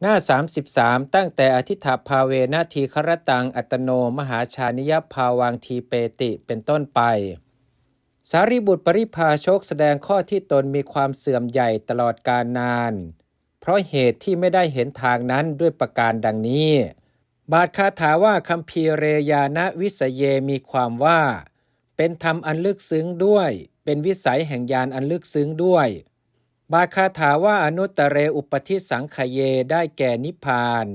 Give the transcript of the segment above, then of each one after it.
หน้า 33 ตั้งแต่อธิฐาภาเวนาทีครตังอัตโนมหาชานิยภาวังทีเปติเป็นต้นไป สารีบุตรปริภาชกแสดงข้อที่ตนมีความเสื่อมใหญ่ตลอดกาลนาน เพราะเหตุที่ไม่ได้เห็นทางนั้นด้วยประการดังนี้ บาทคาถาว่าคัมภีเรยานะวิสเยมีความว่า เป็นธรรมอันลึกซึ้งด้วย เป็นวิสัยแห่งญาณอันลึกซึ้งด้วย บาคาถาว่าอนุตตเรอุปธิสังขเยได้แก่นิพพาน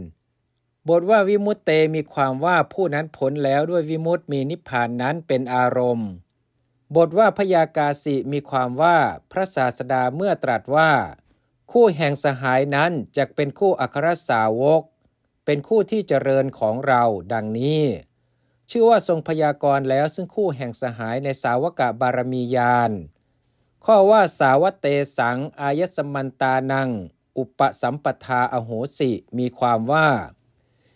บทว่าวิมุตเตมีความว่าผู้นั้นพ้นแล้วด้วยวิมุตมีนิพพานนั้นเป็นอารมณ์ บทว่าพยากาสิมีความว่าพระศาสดาเมื่อตรัสว่า คู่แห่งสหายนั้นจะเป็นคู่อัครสาวก เป็นคู่ที่เจริญของเราดังนี้ ชื่อว่าทรงพยากรณ์แล้วซึ่งคู่แห่งสหายในสาวกบารมียาน ข้อว่าสาวเตสัง อายสมันตานัง อุปสัมปทาอโหสิ มีความว่า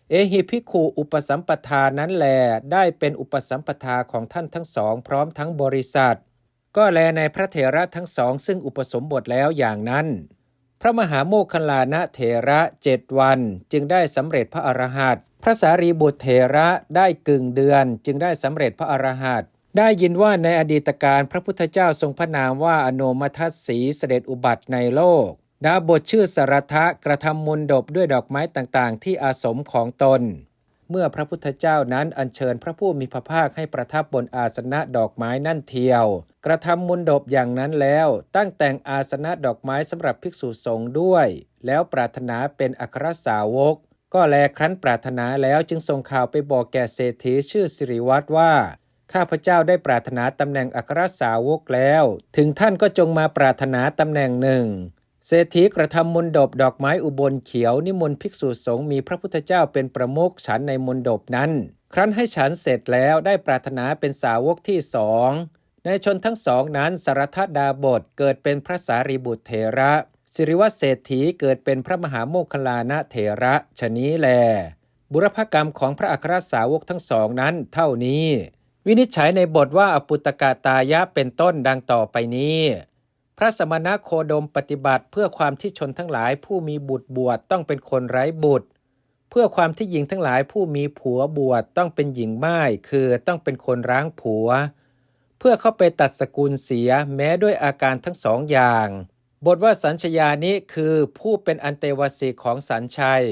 เอหิภิกขุอุปสัมปทานั้นแลได้เป็นอุปสัมปทาของท่านทั้งสอง พร้อมทั้งบริษัท ก็แลในพระเถระทั้งสองซึ่งอุปสมบทแล้วอย่างนั้น พระมหาโมคคัลลานะเถระเจ็ดวันจึงได้สำเร็จพระอรหันต์พระสารีบุตรเถระได้กึ่งเดือน จึงได้สำเร็จพระอรหันต์ ได้ยินว่าในอดีตการพระพุทธเจ้าทรงพระนามว่าอโนมทัสสีเสด็จอุบัติในโลกดาบทชื่อสารทะกระทำมุนดบด้วยดอกไม้ต่างๆ ที่อาสมของตน เมื่อพระพุทธเจ้านั้นอัญเชิญพระผู้มีพระภาคให้ประทับบนอาสนะดอกไม้นั่นเทียว กระทำมุนดบอย่างนั้นแล้ว ตั้งแต่งอาสนะดอกไม้สำหรับภิกษุสงฆ์ด้วย แล้วปรารถนาเป็นอัครสาวก ก็แลครั้นปรารถนาแล้วจึงส่งข่าวไปบอกแก่เศรษฐีชื่อสิริวัตรว่า ข้าพเจ้าได้ปรารถนาตำแหน่งอัครสาวกแล้ว ถึงท่านก็จงมาปรารถนาตำแหน่งหนึ่ง เศรษฐีกระทำมนดบดอกไม้อุบลเขียว นิมนต์ภิกษุสงฆ์มีพระพุทธเจ้าเป็นประมุขฉันในมนดบนั้น ครั้นให้ฉันเสร็จแล้วได้ปรารถนาเป็นสาวกที่สองในชนทั้งสองนั้นสารทดาบทเกิดเป็นพระสารีบุตรเถระ สิริวัตเศรษฐีเกิดเป็นพระมหาโมคคลลานะเถระชนี้แล บุรพกรรมของพระอัครสาวกทั้งสองนั้นเท่านี้ วินิจฉัยในบทว่าอปุตตกาตายะเป็นต้นดังต่อไปนี้ พระสมณโคดมปฏิบัติเพื่อความที่ชนทั้งหลายผู้มีบุตรบวชต้องเป็นคนไร้บุตร เพื่อความที่หญิงทั้งหลายผู้มีผัวบวชต้องเป็นหญิงไม่ายคือต้องเป็นคนร้างผัว เพื่อเข้าไปตัดสกุลเสียแม้ด้วยอาการทั้งสองอย่าง บทว่าสัญชยานี้คือผู้เป็นอันเตวสีของสัญชัย